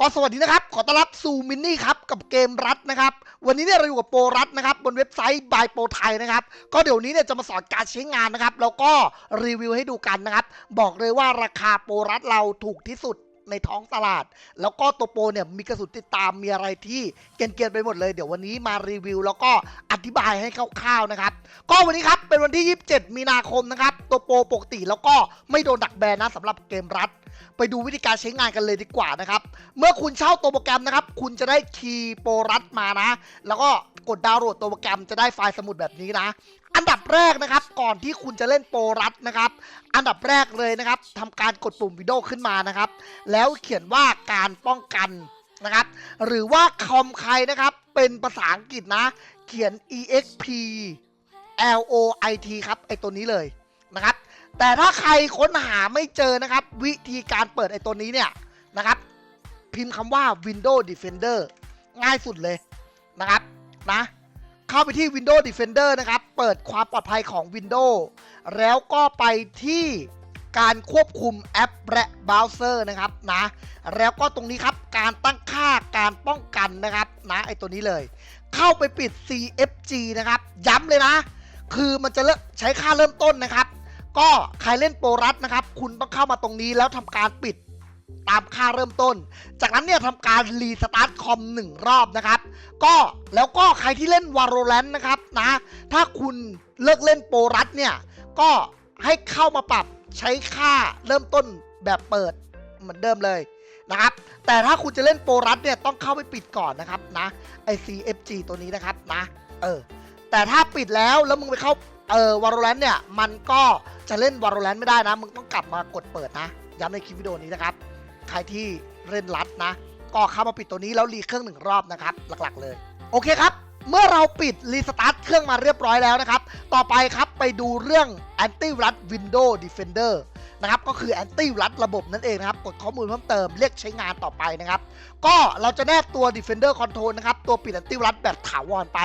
ก็สวัสดีนะครับ ขอต้อนรับสู่มินนี่ครับ กับเกมรัดนะครับ วันนี้เนี่ยเราอยู่กับโปรรัดนะครับ บนเว็บไซต์บายโปรไทยนะครับ ก็เดี๋ยวนี้เนี่ยจะมาสอนการใช้งานนะครับ แล้วก็รีวิวให้ดูกันนะครับ บอกเลยว่าราคาโปรรัดเราถูกที่สุดในท้องตลาด แล้วก็ตัวโปรเนี่ยมีกระสุนติดตามมีอะไรที่เกียนๆไปหมดเลย เดี๋ยววันนี้มารีวิว แล้วก็อธิบายให้คร่าวๆนะครับ ก็วันนี้ครับเป็นวันที่ 27 มีนาคมนะครับ ตัวโปรปกติแล้วก็ไม่โดนดักแบนนะสำหรับเกมรัด ไปดูวิธีการใช้งานกันเลยดีกว่านะครับ เมื่อคุณเช่าตัวโปรแกรมนะครับ คุณจะได้คีย์โปรรัดมานะ แล้วก็กดดาวน์โหลดตัวโปรแกรมจะได้ไฟล์สมุดแบบนี้นะ อันดับแรกนะครับ ก่อนที่คุณจะเล่นโปรรัดนะครับ อันดับแรกเลยนะครับทำการกดปุ่มวิดีโอขึ้นมานะครับ แล้วเขียนว่าการป้องกันนะครับ หรือว่าคอมใครนะครับ เป็นภาษาอังกฤษนะ เขียน exp l o i t ครับ ไอตัวนี้เลย แต่ถ้าใครค้นหาไม่เจอนะครับ วิธีการเปิดไอ้ตัวนี้เนี่ยนะครับ พิมพ์คำว่า Windows Defender ง่ายสุดเลยนะครับนะเข้าไปที่ Windows Defender นะครับ เปิดความปลอดภัยของ Windows แล้วก็ไปที่การควบคุมแอปและเบราว์เซอร์นะครับนะแล้วก็ตรงนี้ครับการตั้งค่าการป้องกันนะครับนะไอตัวนี้เลย เข้าไปปิด CFG นะครับ ย้ำเลยนะ คือมันจะเริ่มใช้ค่าเริ่มต้นนะครับ ก็ใครเล่นโปรรัสนะครับ คุณต้องเข้ามาตรงนี้แล้วทำการปิดตามค่าเริ่มต้น จากนั้นเนี่ยทำการรีสตาร์ทคอมหนึ่งรอบนะครับ ก็แล้วก็ใครที่เล่น Valorant นะครับนะ ถ้าคุณเลิกเล่นโปรรัสเนี่ย ก็ให้เข้ามาปรับใช้ค่าเริ่มต้นแบบเปิดเหมือนเดิมเลยนะครับ แต่ถ้าคุณจะเล่นโปรรัสเนี่ยต้องเข้าไปปิดก่อนนะครับนะไอ CFG ตัวนี้นะครับนะ เออ แต่ถ้าปิดแล้วแล้วมึงไปเข้า เออ Valorant เนี่ยมันก็จะเล่น Valorant ไม่ได้นะ มึงต้องกลับมากดเปิดนะ ย้ำในคลิปวิดีโอนี้นะครับ ใครที่เล่นรัดนะ ก็เข้ามาปิดตัวนี้แล้วรีเครื่องหนึ่งรอบนะครับ หลักๆ เลย โอเคครับ เมื่อเราปิดรีสตาร์ทเครื่องมาเรียบร้อยแล้วนะครับ ต่อไปครับไปดูเรื่อง Anti r u s Windows Defender นะครับ ก็คือ Anti r u s ระบบนั่นเองนะครับ กดข้อมูลเพิ่มเติมเรียกใช้งานต่อไปนะครับ ก็เราจะแนบตัว Defender Control นะครับ ตัวปิด Anti r u s แบบถาวรไป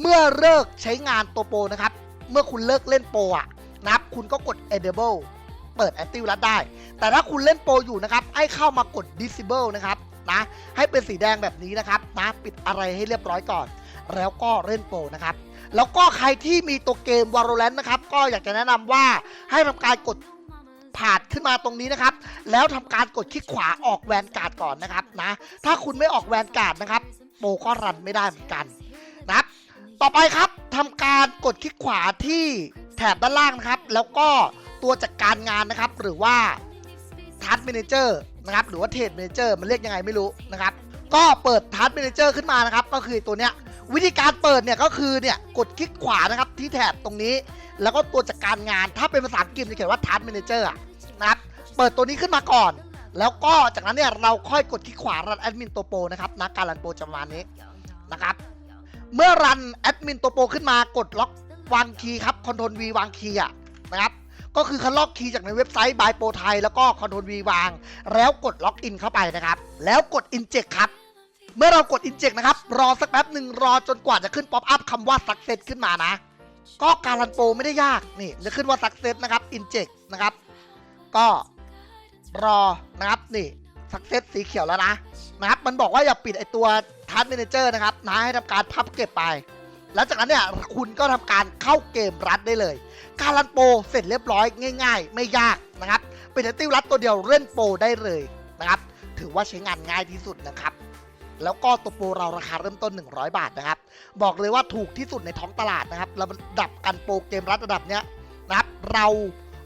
เมื่อเลิกใช้งานตัวโปรนะครับ มื่อคุณเลิกเล่นโปรอะนะครับคุณก็กด enable เปิด Anti r u s ได้ แต่ถ้าคุณเล่นโปรอยู่นะครับให้เข้ามากด disable นะครับนะให้เป็นสีแดงแบบนี้นะครับนะปิดอะไรให้เรียบร้อยก่อน แล้วก็เล่นโปรนะครับแล้วก็ใครที่มีตัวเกม Valorant นะครับ ก็อยากจะแนะนำว่าให้ทำการกดผ่านขึ้นมาตรงนี้นะครับ แล้วทำการกดคลิกขวาออกแวนการ์ดก่อนนะครับนะ ถ้าคุณไม่ออกแวนการ์ดนะครับ โปรก็รันไม่ได้เหมือนกันนะครับ ต่อไปครับทำการกดคลิกขวาที่แถบด้านล่างนะครับ แล้วก็ตัวจัดการงานนะครับ หรือว่าทัสเมนเจอร์นะครับหรือว่าเทรดเมนเจอร์มันเรียกยังไงไม่รู้นะครับ ก็เปิดทัสเมนเจอร์ขึ้นมานะครับ ก็คือตัวเนี้ยวิธีการเปิดเนี่ยก็คือเนี่ยกดคลิกขวานะครับที่แถบตรงนี้ แล้วก็ตัวจัดการงานถ้าเป็นภาษาอังกฤษจะเขียนว่า Task Manager อะนะครับเปิดตัวนี้ขึ้นมาก่อน แล้วก็จากนั้นเนี่ยเราค่อยกดคลิกขวารันแอดมินตัวโปรนะครับนะการรันโปรจะประมาณนี้นะครับ เมื่อรันแอดมินตัวโปรขึ้นมากดล็อกวางคีย์ครับคอนโทรล V วางคีย์อะนะครับก็คือคันล็อกคีย์จากในเว็บไซต์บายโปรไทยแล้วก็คอนโทรล V วาง แล้วกดล็อกอินเข้าไปนะครับ แล้วกด Inject ครับ เมื่อเรากด Inject นะครับ รอสักแป๊บหนึ่งรอจนกว่าจะขึ้นป๊อปอัพคำว่า Success ขึ้นมานะ ก็การันโปรไม่ได้ยากนี่จะขึ้นว่า Success นะครับ Inject นะครับ ก็รอนะครับนี่ Success สีเขียวแล้วนะนะครับ มันบอกว่าอย่าปิดไอตัว Task Manager นะครับนะให้ทำการพับเก็บไปแล้วจากนั้นเนี่ยคุณก็ทำการเข้าเกมรัดได้เลย การรันโปรเสร็จเรียบร้อยง่าย ๆ ไม่ยากนะครับ เป็นไอติวรัดตัวเดียวเล่นโปรได้เลยนะครับ ถือว่าใช้งานง่ายที่สุดนะครับแล้วก็ตัวโปรเราราคาเริ่มต้น 100 บาทนะครับ บอกเลยว่าถูกที่สุดในท้องตลาดนะครับระดับกันโปรเกมรัดระดับเนี้ยนะครับ เรา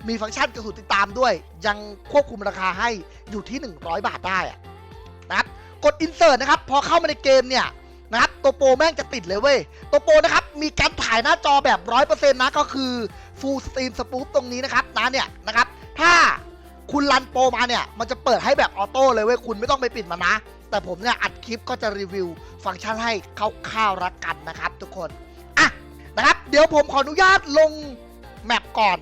มีฟังก์ชันกระสุนติดตามด้วย ยังควบคุมราคาให้อยู่ที่ 100 บาทได้นะครับ กด insert นะครับ พอเข้ามาในเกมเนี่ยนะครับตัวโปรแม่งจะติดเลยเว้ยตัวโปรนะครับ มีการถ่ายหน้าจอแบบ 100%นะก็คือ full stream spoof ตรงนี้นะครับนะเนี่ยนะครับ ถ้าคุณรันโปรมาเนี่ย มันจะเปิดให้แบบออโต้เลยเว้ย คุณไม่ต้องไปปิดมันนะ แต่ผมเนี่ย อัดคลิปก็จะรีวิว ฟังก์ชันให้คร่าวๆรักกันนะครับ ทุกคน อะนะครับ เดี๋ยวผมขออนุญาตลงแมปก่อน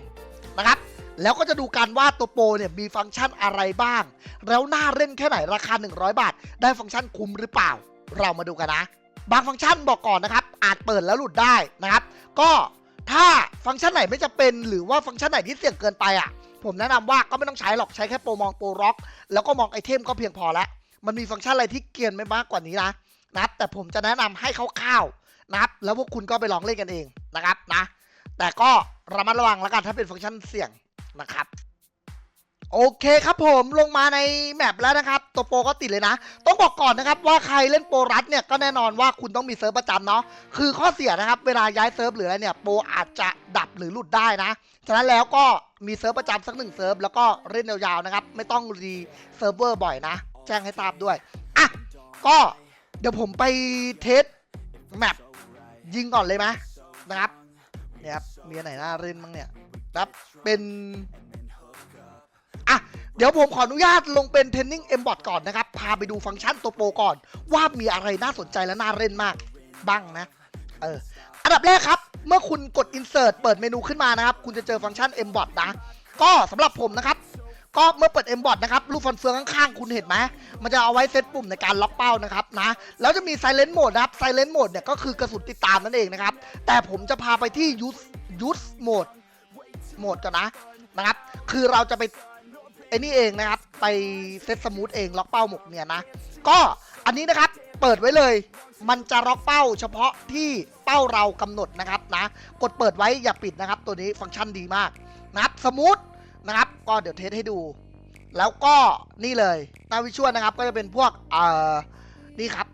นะครับ แล้วก็จะดูกันว่าตัวโปรเนี่ยมีฟังก์ชันอะไรบ้าง แล้วน่าเล่นแค่ไหนราคา 100 บาท ได้ฟังก์ชันคุ้มหรือเปล่า เรามาดูกันนะ บางฟังก์ชันบอกก่อนนะครับ อาจเปิดแล้วหลุดได้นะครับ ก็ถ้าฟังก์ชันไหนไม่จะเป็น หรือว่าฟังก์ชันไหนที่เสี่ยงเกินไปอะ ผมแนะนำว่าก็ไม่ต้องใช้หรอกใช้แค่โปรมองโปรล็อกแล้วก็มองไอเทมก็เพียงพอแล้วมันมีฟังก์ชันอะไรที่เกรียนไม่มากกว่านี้นะนะครับแต่ผมจะแนะนำให้คร่าวๆนะครับ แล้วพวกคุณก็ไปลองเล่นกันเองนะครับนะ แต่ก็ระมัดระวังแล้วกันถ้าเป็นฟังก์ชันเสี่ยง นะครับโอเคครับผมลงมาในแมปแล้วนะครับ ตัวโปรก็ติดเลยนะ ต้องบอกก่อนนะครับว่าใครเล่นโปรรัดเนี่ยก็แน่นอนว่าคุณต้องมีเซิร์ฟประจำเนาะคือข้อเสียนะครับ เวลาย้ายเซิร์ฟหรืออะไรเนี่ยโปรอาจจะดับหรือหลุดได้นะ ฉะนั้นแล้วก็มีเซิร์ฟประจำสักหนึ่งเซิร์ฟแล้วก็เล่นยาวๆนะครับ ไม่ต้องรีเซิร์ฟเวอร์บ่อยนะ แจ้งให้ทราบด้วยอะก็เดี๋ยวผมไปเทสแมปยิงก่อนเลยไหมนะครับเนี่ยครับมีอันไหนน่าเล่นบ้างเนี่ย ครับเป็นอะเดี๋ยวผมขออนุญาตลงเป็นเทนนิงเอ็มบอทก่อนนะครับ พาไปดูฟังก์ชันตัวโปรก่อน ว่ามีอะไรน่าสนใจและน่าเล่นมากบ้างนะเอออันดับแรกครับ เมื่อคุณกด insert เปิดเมนูขึ้นมานะครับ คุณจะเจอฟังก์ชัน mbot นะ ก็สำหรับผมนะครับ ก็เมื่อเปิด mbot นะครับ รูปฟันเฟืองข้างๆ คุณเห็นไหม มันจะเอาไว้เซตปุ่มในการล็อกเป้านะครับนะ แล้วจะมี silent mode นะครับ silent mode เนี่ยก็คือกระสุนติดตามนั่นเองนะครับ แต่ผมจะพาไปที่ use use mode โหมดก่อนนะนะครับ คือเราจะไปไอ้นี่เองนะครับ ไปเซตสมูทเองล็อกเป้าหมกเนี่ยนะ ก็อันนี้นะครับเปิดไว้เลย มันจะล็อกเป้าเฉพาะที่เป้าเรากำหนดนะครับนะ กดเปิดไว้อย่าปิดนะครับ ตัวนี้ฟังก์ชันดีมากนะครับสมูทนะครับ ก็เดี๋ยวเทสให้ดู แล้วก็นี่เลยหน้าวิชวลนะครับ ก็จะเป็นพวกเอ่อนี่ครับ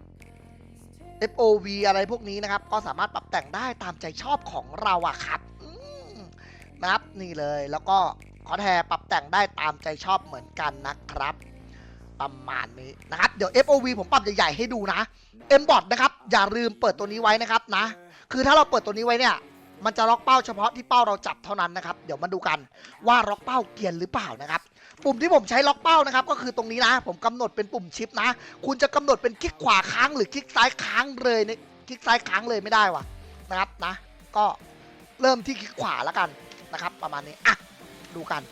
FOV อะไรพวกนี้นะครับ ก็สามารถปรับแต่งได้ตามใจชอบของเราอะครับ นะครับนี่เลยแล้วก็คอแทปรับแต่งได้ตามใจชอบเหมือนกันนะครับ ประมาณนี้นะครับ เดี๋ยว FOV ผมปรับใหญ่ๆให้ดูนะ Mbot นะครับ อย่าลืมเปิดตัวนี้ไว้นะครับนะ คือถ้าเราเปิดตัวนี้ไว้เนี่ย มันจะล็อกเป้าเฉพาะที่เป้าเราจับเท่านั้นนะครับ เดี๋ยวมาดูกันว่าล็อกเป้าเกียนหรือเปล่านะครับ ปุ่มที่ผมใช้ล็อกเป้านะครับ ก็คือตรงนี้นะ ผมกำหนดเป็นปุ่มชิปนะ คุณจะกำหนดเป็นคลิกขวาค้างหรือคลิกซ้ายค้างเลยเนี่ยคลิกซ้ายค้างเลยไม่ได้ว่ะนะครับนะ ก็เริ่มที่คลิกขวาแล้วกัน นะครับประมาณนี้อะดูกัน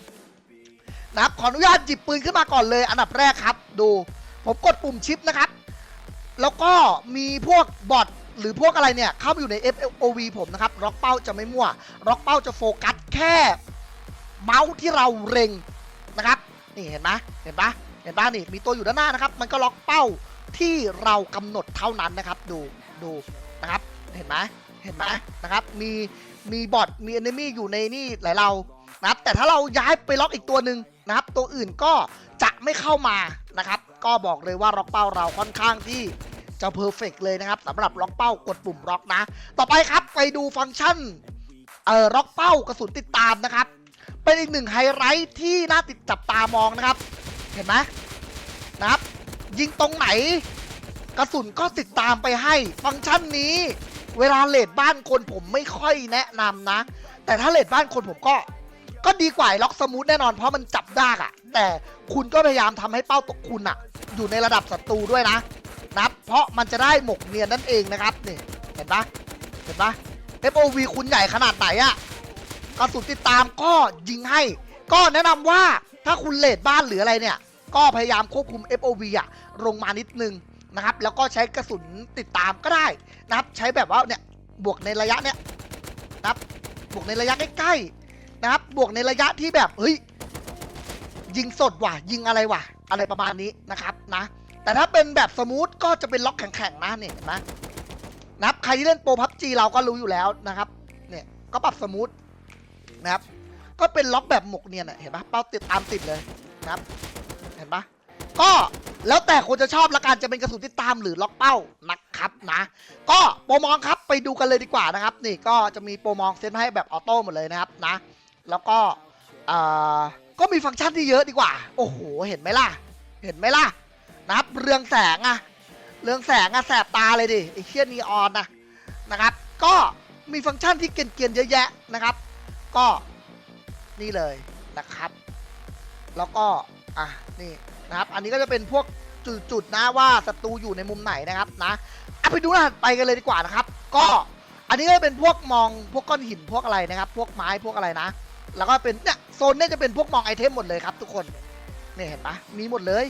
นะครับขออนุญาตหยิบปืนขึ้นมาก่อนเลย อันดับแรกครับ ดูผมกดปุ่มชิปนะครับ แล้วก็มีพวกบอทหรือพวกอะไรเนี่ยเข้ามาอยู่ใน FOV ผมนะครับล็อกเป้าจะไม่มั่วล็อกเป้าจะโฟกัสแค่เมาส์ที่เราเล็งนะครับนี่เห็นไหมเห็นปะเห็นปะนี่มีตัวอยู่ด้านหน้านะครับ มันก็ล็อกเป้าที่เรากำหนดเท่านั้นนะครับ ดูดูนะครับ เห็นไหม เห็นไหมนะครับ มีมีบอทมีเอนมี่อยู่ในนี่หลายเรานะครับแต่ถ้าเราย้ายไปล็อกอีกตัวหนึ่งนะครับ ตัวอื่นก็จะไม่เข้ามานะครับ ก็บอกเลยว่าล็อกเป้าเราค่อนข้างที่จะเพอร์เฟกเลยนะครับสำหรับล็อกเป้ากดปุ่มล็อกนะ ต่อไปครับไปดูฟังก์ชันเอ่อล็อกเป้ากระสุนติดตามนะครับ เป็นอีกหนึ่งไฮไลท์ที่น่าติดจับตามองนะครับ เห็นไหมนะครับ ยิงตรงไหน กระสุนก็ติดตามไปให้ ฟังก์ชันนี้ เวลาเลดบ้านคนผมไม่ค่อยแนะนำนะ แต่ถ้าเลดบ้านคนผมก็ ก็ดีกว่าล็อกสมูทแน่นอนเพราะมันจับได้อะแต่คุณก็พยายามทำให้เป้าตกคุณอะอยู่ในระดับศัตรูด้วยนะนะครับเพราะมันจะได้หมกเนียนนั่นเองนะครับนี่เห็นปะเห็นปะ FOV คุณใหญ่ขนาดไหนอะกระสุนติดตามก็ยิงให้ ก็แนะนำว่าถ้าคุณเลดบ้านหรืออะไรเนี่ย ก็พยายามควบคุม FOV อะลงมานิดนึง นะครับ แล้วก็ใช้กระสุนติดตามก็ได้นะครับ ใช้แบบว่าเนี่ยบวกในระยะเนี่ยนะครับ บวกในระยะใกล้ๆนะครับ บวกในระยะที่แบบเฮ้ยยิงสดว่ะ ยิงอะไรว่ะ อะไรประมาณนี้นะครับนะ แต่ถ้าเป็นแบบสมูทก็จะเป็นล็อกแข็งๆนะเนี่ยนไหมนะครับใครที่เล่นโปรพับจีเราก็รู้อยู่แล้วนะครับ เนี่ยก็ปรับสมูทนะครับ ก็เป็นล็อกแบบหมกเนียนเห็นปะเป้าติดตามติดเลยนะครับ เห็นปะ ก็แล้วแต่คนจะชอบละกันจะเป็นกระสุนติดตามหรือล็อกเป้านะครับนะ ก็โปรมองครับไปดูกันเลยดีกว่านะครับ นี่ก็จะมีโปรมองเซตให้แบบออโต้หมดเลยนะครับนะ แล้วก็เอ่อก็มีฟังก์ชันที่เยอะดีกว่า โอ้โห เห็นไหมล่ะ เห็นไหมล่ะนะครับเรืองแสงอะเรืองแสงอะแสบตาเลยดิไอ้เชี่ยนีออนนะนะครับ ก็มีฟังก์ชันที่เกียนๆเยอะแยะนะครับ ก็นี่เลยนะครับ แล้วก็อะนี่ นะครับ อันนี้ก็จะเป็นพวกจุดๆนะว่าศัตรูอยู่ในมุมไหนนะครับนะเอะไปดูรหัสไปกันเลยดีกว่านะครับ ก็อันนี้ก็จะเป็นพวกมองพวกก้อนหินพวกอะไรนะครับ พวกไม้พวกอะไรนะ แล้วก็เป็นเนี่ยโซนเนี่ยจะเป็นพวกมองไอเทมหมดเลยครับ ทุกคนเนี่ยเห็นปะมีหมดเลย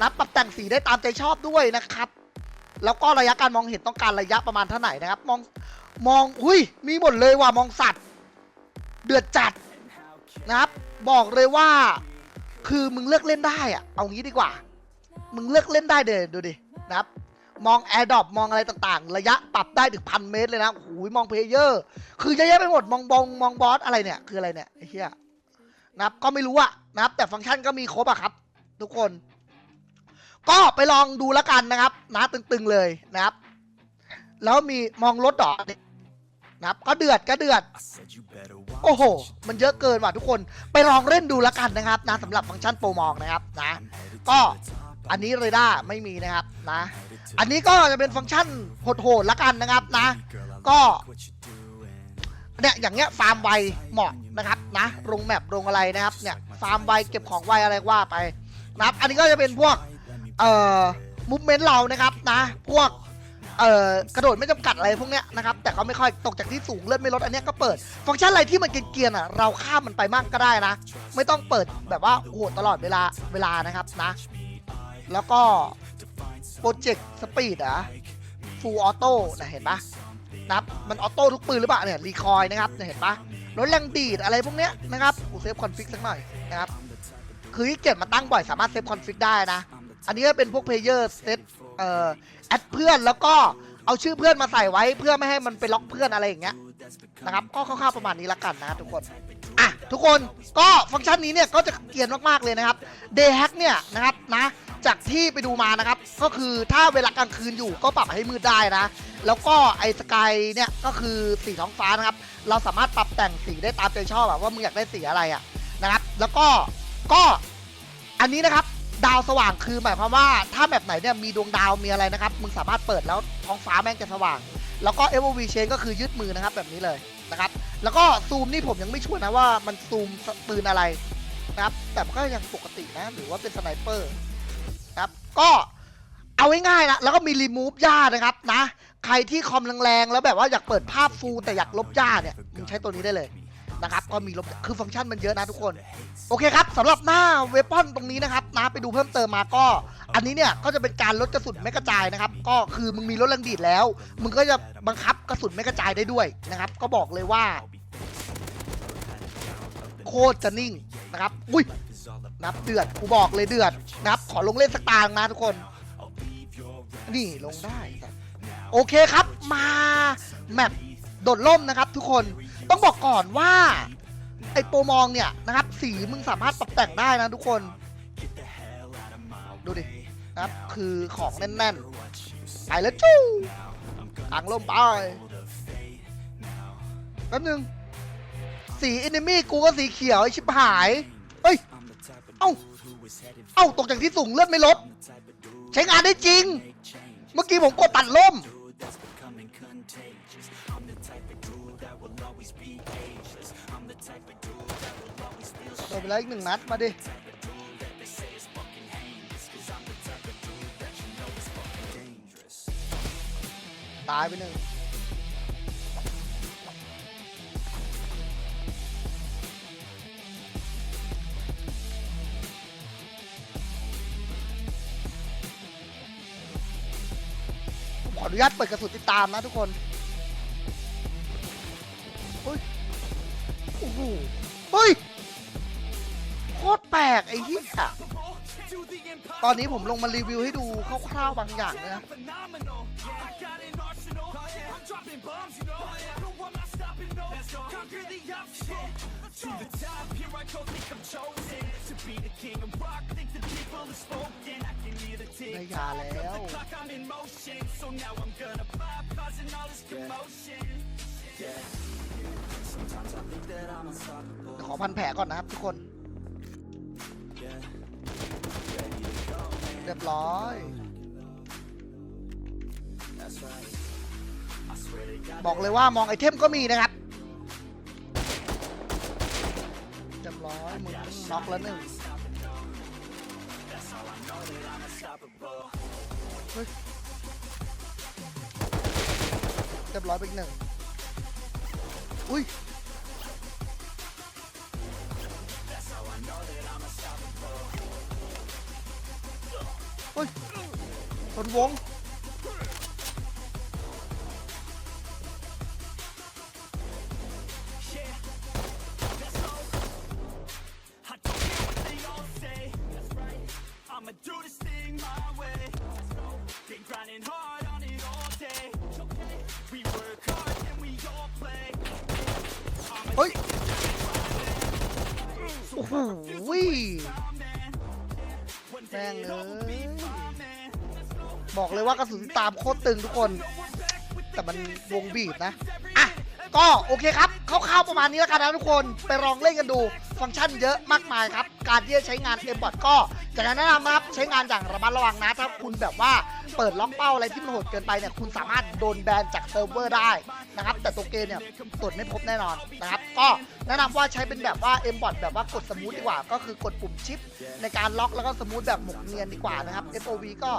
นะปรับแต่งสีได้ตามใจชอบด้วยนะครับ แล้วก็ระยะการมองเห็นต้องการระยะประมาณเท่าไหร่นะครับ มองมองอุ้ยมีหมดเลยว่ะมองสัตว์ เดือดจัดนะครับ บอกเลยว่า คือมึงเลือกเล่นได้อะเอางี้ดีกว่า มึงเลือกเล่นได้เดยดูดินะครับ มองแอร์ดรอปมองอะไรต่างๆ ระยะปรับได้ถึงพันเมตรเลยนะโอ้โหมองเพลเยอร์ คือเยอะแยะไปหมดมองบองมองบอสอะไรเนี่ยคืออะไรเนี่ยไอ้เหี้ยนะครับก็ไม่รู้อะนะครับ แต่ฟังก์ชันก็มีครบอะครับ ทุกคน ก็ไปลองดูแล้วกันนะครับนะตึงๆเลยนะครับ แล้วมีมองรถดอกนะครับ ก็เดือดก็เดือด โอ้โห มันเยอะเกินว่ะทุกคนไปลองเล่นดูล้วกันนะครับนะสำหรับฟังก์ชันโปรมองนะครับนะก็อันนี้เรดาร์ไม่มีนะครับนะ อันนี้ก็จะเป็นฟังก์ชันโหดๆล้วกันนะครับนะ ก็เนี่ยอย่างเงี้ยฟาร์มไวเหมาะนะครับนะลงแมปลงอะไรนะครับเนี่ยฟาร์มไวเก็บของไวอะไรว่าไปนะครับ อันนี้ก็จะเป็นพวกเอ่อมูฟเมนต์เรานะครับนะ พวก เอ่อกระโดดไม่จำกัดอะไรพวกเนี้ยนะครับแต่ก็ไม่ค่อยตกจากที่สูงเลื่อนไม่ลดอันเนี้ยก็เปิด ฟังก์ชันอะไรที่มันเกรียนๆอะเราข้ามมันไปมั่งก็ได้นะ ไม่ต้องเปิดแบบว่าโหดตลอดเวลาเวลานะครับนะ แล้วก็โปรเจกต์สปีดอะฟูลออโต้นะเห็นปะนะครับมันออโต้ทุกปืนหรือเปล่าเนี่ยรีคอยนะครับเนี่ยเห็นปะรถแรงดีดอะไรพวกเนี้ยนะครับกูเซฟคอนฟิกสักหน่อยนะครับคือที่เกียจมาตั้งบ่อยสามารถเซฟคอนฟิกได้นะ อันนี้ก็เป็นพวกเพลเยอร์เซตเอ่อแอดเพื่อนแล้วก็เอาชื่อเพื่อนมาใส่ไว้เพื่อไม่ให้มันไปล็อกเพื่อนอะไรอย่างเงี้ยนะครับก็คร่าวๆประมาณนี้ละกันนะทุกคนอะทุกคนก็ฟังก์ชันนี้เนี่ยก็จะเกียนมากๆเลยนะครับ Day Hack เนี่ยนะครับนะจากที่ไปดูมานะครับ ก็คือถ้าเวลากลางคืนอยู่ก็ปรับให้มืดได้นะ แล้วก็ไอ้สกายเนี่ยก็คือสีท้องฟ้านะครับ เราสามารถปรับแต่งสีได้ตามใจชอบอะว่ามึงอยากได้สีอะไรอะนะครับ แล้วก็ก็อันนี้นะครับ ดาวสว่างคือหมายความว่าถ้าแบบไหนเนี่ยมีดวงดาวมีอะไรนะครับ มึงสามารถเปิดแล้วท้องฟ้าแม่งจะสว่าง แล้วก็ FOV chain ก็คือยืดมือนะครับแบบนี้เลยนะครับ แล้วก็ซูมนี่ผมยังไม่ชัวร์นะว่ามันซูมปืนอะไรนะครับ แต่ก็ยังปกตินะหรือว่าเป็นสไนเปอร์นะครับก็เอาง่ายๆนะแล้วก็มีรีมูฟหญ้านะครับนะ ใครที่คอมแรงๆแล้วแบบว่าอยากเปิดภาพฟูลแต่อยากลบหญ้าเนี่ยมึงใช้ตัวนี้ได้เลย นะครับ ก็มีลบคือฟังก์ชันมันเยอะนะทุกคน โอเคครับสำหรับหน้าเวปอนตรงนี้นะครับนะไปดูเพิ่มเติมมาก็ อันนี้เนี่ยก็จะเป็นการลดกระสุนไม่กระจายนะครับ ก็คือมึงมีรถแรงดีดแล้ว มึงก็จะบังคับกระสุนไม่กระจายได้ด้วยนะครับ ก็บอกเลยว่า โคตรจะนิ่งนะครับ อุ้ยนับเดือดกูบอกเลยเดือดนับขอลงเล่นสักตางนะทุกคน นี่ลงได้ โอเคครับมาแมป โดดล่มนะครับ ทุกคนต้องบอกก่อนว่าไอโปรมองเนี่ยนะครับ สีมึงสามารถปรับแต่งได้นะทุกคน ดูดินะครับ คือของแน่นๆไปแล้วจู้อังล่มไปแป๊บนึง สีอินเนมี่กูก็สีเขียวไอชิบหายเอ้ย เอ้า เอ้า ตกจากที่สูงเลือดไม่ลด ใช้งานได้จริง เมื่อกี้ผมกดตัดล่ม โดนไปแล้วอีกหนึ่งนัดมาดิตายไปหนึ่งผมขออนุญาตเปิดกระสุนติดตามนะทุกคน เฮ้ย โคตรแปลกไอ้เหี้ยตอนนี้ผมลงมารีวิวให้ดูคร่าวๆบางอย่างเลยนะได้ยาแล้ว ขอพันแผลก่อนนะครับทุกคน เรียบร้อย บอกเลยว่ามองไอเทมก็มีนะครับเรียบร้อยมึงน็อกแล้วหนึ่งเรียบร้อยไปอีกหนึ่งอุ้ย นวง I'ma do this thing my way. Been hard on it all day. We work hard and we all play. บอกเลยว่ากระสุนตามโคตรตึงทุกคน แต่มันวงบีบนะ อะ ก็โอเคครับคร่าวๆประมาณนี้แล้วกันนะทุกคนไปลองเล่นกันดู ฟังก์ชันเยอะมากมายครับ การที่จะใช้งาน m b o t ก็จะแนะนำนะครับใช้งานอย่างระมัดระวังนะ ถ้าคุณแบบว่าเปิดล็อกเป้าอะไรที่มันโหดเกินไปเนี่ยคุณสามารถโดนแบนจากเซิร์ฟเวอร์ได้นะครับ แต่ตัวเกมเนี่ยตรวจไม่พบแน่นอนนะครับ ก็แนะนำว่าใช้เป็นแบบว่า m b o t แบบว่ากดสมูทดีกว่า ก็คือกดปุ่มชิป ในการล็อกแล้วก็สมูทแบบหมกเนียนดีกว่านะครับ FOV ก็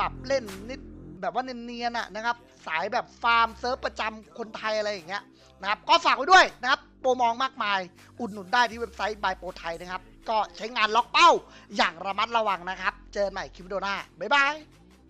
ปรับเล่นนิดแบบว่าเนียนๆนะครับ สายแบบฟาร์มเซิร์ฟประจำคนไทยอะไรอย่างเงี้ย นะครับ ก็ฝากไว้ด้วยนะครับ โปรมองมากมาย อุดหนุนได้ที่เว็บไซต์บายโปรไทยนะครับ ก็ใช้งานล็อกเป้าอย่างระมัดระวังนะครับ เจอกันใหม่คลิปวิดีโอหน้าบ๊ายบาย